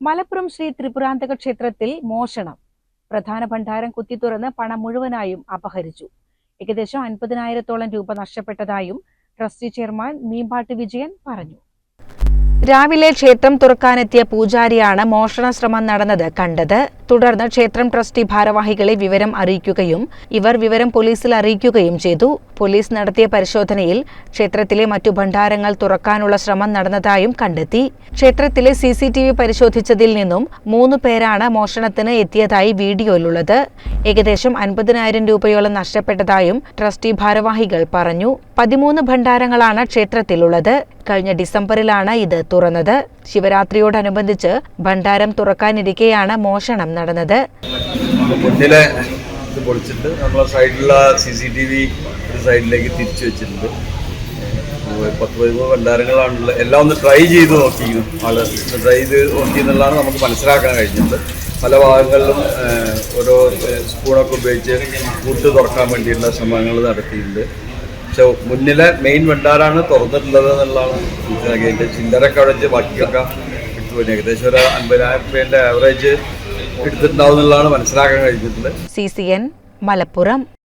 മലപ്പുറം ശ്രീ ത്രിപുരാന്തക ക്ഷേത്രത്തിൽ മോഷണം. പ്രധാന ഭണ്ഡാരം കുത്തിത്തുറന്ന് പണം മുഴുവനായും അപഹരിച്ചു. ഏകദേശം അൻപതിനായിരത്തോളം രൂപ നഷ്ടപ്പെട്ടതായും ട്രസ്റ്റി ചെയർമാൻ മീമ്പാട്ട് വിജയൻ പറഞ്ഞു. രാവിലെ ക്ഷേത്രം തുറക്കാനെത്തിയ പൂജാരിയാണ് മോഷണ ശ്രമം നടന്നത് കണ്ടത്. തുടർന്ന് ക്ഷേത്രം ട്രസ്റ്റി ഭാരവാഹികളെ വിവരം അറിയിക്കുകയും ഇവർ വിവരം പോലീസിൽ അറിയിക്കുകയും ചെയ്തു. പോലീസ് നടത്തിയ പരിശോധനയിൽ ക്ഷേത്രത്തിലെ മറ്റു ഭണ്ഡാരങ്ങൾ തുറക്കാനുള്ള ശ്രമം നടന്നതായും കണ്ടെത്തി. ക്ഷേത്രത്തിലെ സി സി ടി വി പരിശോധിച്ചതിൽ നിന്നും മൂന്ന് പേരാണ് മോഷണത്തിന് എത്തിയതായി വീഡിയോയിലുള്ളത്. ഏകദേശം അൻപതിനായിരം രൂപയോളം നഷ്ടപ്പെട്ടതായും ട്രസ്റ്റി ഭാരവാഹികൾ പറഞ്ഞു. പതിമൂന്ന് ഭണ്ഡാരങ്ങളാണ് ക്ഷേത്രത്തിലുള്ളത്. കഴിഞ്ഞ ഡിസംബറിലാണ് ഇത് തുറന്നത്. ശിവരാത്രിയോടനുബന്ധിച്ച് ഭണ്ഡാരം തുറക്കാനിരിക്കെയാണ് മോഷണം നടന്നത്. മുന്നിലെ പൊളിച്ചിട്ട് നമ്മളെ സൈഡിലുള്ള സി സി ടി സൈഡിലേക്ക് തിരിച്ചു വെച്ചിട്ടുണ്ട്. പത്ത് പതിമൂന്ന് ഭണ്ഡാരങ്ങളാണുള്ളത്. എല്ലാം ഒന്ന് ട്രൈ ചെയ്ത് നോക്കിയിരുന്നു ട്രൈ ചെയ്ത് നോക്കിയെന്നുള്ളതാണ് നമുക്ക് മനസ്സിലാക്കാൻ കഴിഞ്ഞത്. പല ഭാഗങ്ങളിലും ഓരോ സ്പൂണൊക്കെ ഉപയോഗിച്ച് കൂട്ട് തുറക്കാൻ വേണ്ടിയിട്ടുള്ള ശ്രമങ്ങൾ നടത്തിയിട്ടുണ്ട്. പക്ഷെ മുന്നിലെ മെയിൻ ഭണ്ഡാരാണ് തുറന്നിട്ടുള്ളത് എന്നുള്ളതാണ് മനസ്സിലാക്കിയത് ചില്ലറൊക്കെ അടച്ച് ബാക്കിയൊക്കെ ഇട്ടു ഏകദേശം ഒരു അൻപതിനായിരം രൂപേന്റെ ആവറേജ് എടുത്തിട്ടുണ്ടാവും എന്നുള്ളതാണ് മനസ്സിലാക്കാൻ കഴിഞ്ഞിട്ടുള്ളത്. C C N Malappuram.